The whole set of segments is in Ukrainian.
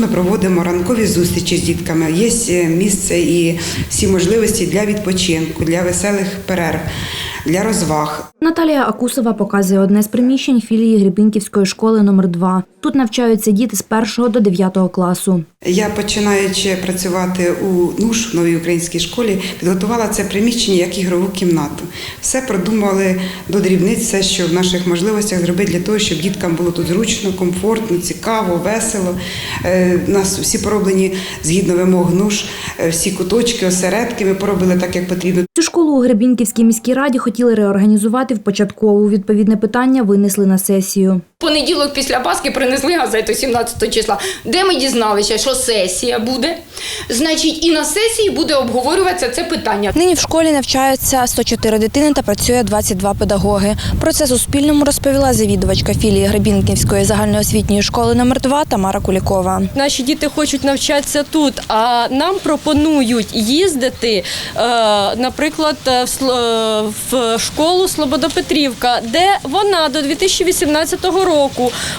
Ми проводимо ранкові зустрічі з дітками. Є е, місце і всі можливості для відпочинку, для веселих перерв, для розваг. Наталія Акусова показує одне з приміщень філії Гребінківської школи номер 2 Тут навчаються діти з 1 до 9 класу. Я починаючи працювати у НУШ новій українській школі, підготувала це приміщення як ігрову кімнату. Все продумали до дрібниць, все, що в наших можливостях зробити для того, щоб діткам було тут зручно, комфортно, цікаво, весело. Е, У нас всі пороблені згідно вимог НУШ, е, всі куточки, осередки ми поробили так, як потрібно. Цю школу у Гребінківській міській раді хотіли реорганізувати в початкову. Відповідне питання винесли на сесію. Понеділок після Пасхи принесли газету 17 числа, де ми дізналися, що сесія буде. Значить, і на сесії буде обговорюватися це питання. Нині в школі навчаються 104 дитини та працює 22 педагоги. Про це Суспільному розповіла завідувачка філії Гребінківської загальноосвітньої школи номер 2 Тамара Кулікова. Наші діти хочуть навчатися тут, а нам пропонують їздити, е, наприклад, е, в Сло- в школу Слободопетрівка, де вона до 2018 року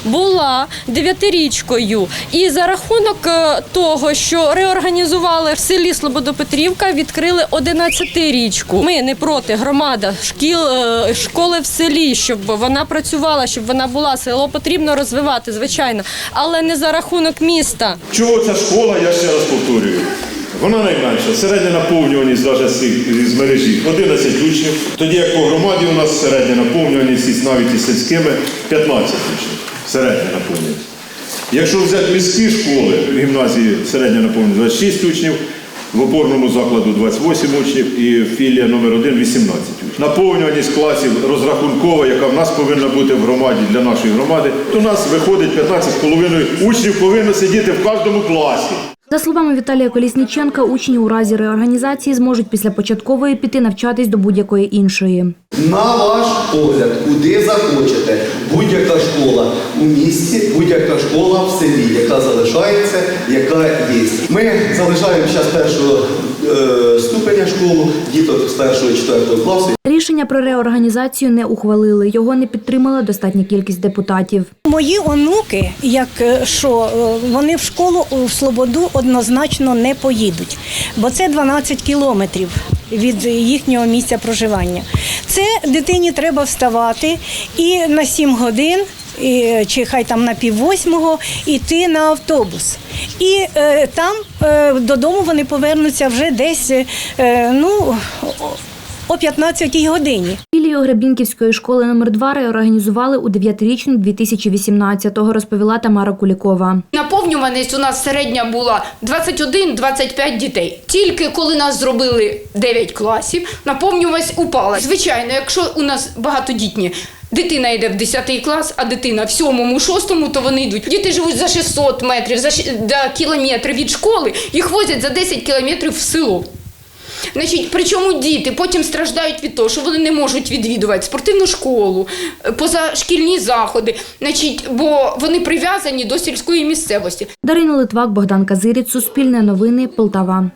була дев'ятирічкою. І за рахунок е, того, що реорганізували в селі Слободопетрівка, відкрили 11-річку. Ми не проти громада шкіл, е, школи в селі, щоб вона працювала, щоб вона була. Село потрібно розвивати, звичайно, але не за рахунок міста. Чого ця школа, я ще раз повторюю. Вона найменша, середня наповнюваність навіть з, мережі 11 учнів. Тоді як по громаді у нас середня наповнюваність навіть із сільськими 15 учнів. Середня наповнюваність. Якщо взяти міські школи, гімназії середня наповнюваність 26 учнів, в опорному закладу 28 учнів і філія номер 1 18 учнів. Наповнюваність класів розрахункова, яка в нас повинна бути в громаді для нашої громади, то у нас виходить 15,5 учнів повинно сидіти в кожному класі. За словами Віталія Колісніченка, учні у разі реорганізації зможуть після початкової піти навчатись до будь-якої іншої. На ваш погляд, куди захочете, будь-яка школа у місті, будь-яка школа в селі, яка залишається, яка є. Ми залишаємо зараз першого е, ступеня школу, діток з першого четвертого класу. Рішення про реорганізацію не ухвалили. Його не підтримала достатня кількість депутатів. Мої онуки, як е, що е, вони в школу в Слободу однозначно не поїдуть, бо це 12 кілометрів від їхнього місця проживання. Це дитині треба вставати і на 7 годин. і, Чи хай там на пів восьмого йти на автобус. І е, там е, додому вони повернуться вже десь е, ну, о 15 годині. Філію Гребінківської школи номер 2 реорганізували у 9-річну 2018-го, розповіла Тамара Кулікова. Наповнюваність у нас середня була 21-25 дітей. Тільки коли нас зробили 9 класів, наповнюваність упала. Звичайно, якщо у нас багатодітні. Дитина йде в 10 клас, а дитина в 7-му, 6-му, то вони йдуть. Діти живуть за 600 метрів, за кілометри від школи, їх возять за 10 кілометрів в село. Значить, причому діти потім страждають від того, що вони не можуть відвідувати спортивну школу, е, позашкільні заходи, значить, бо вони прив'язані до сільської місцевості. Дарина Литвак, Богдан Казиріць, Суспільне новини, Полтава.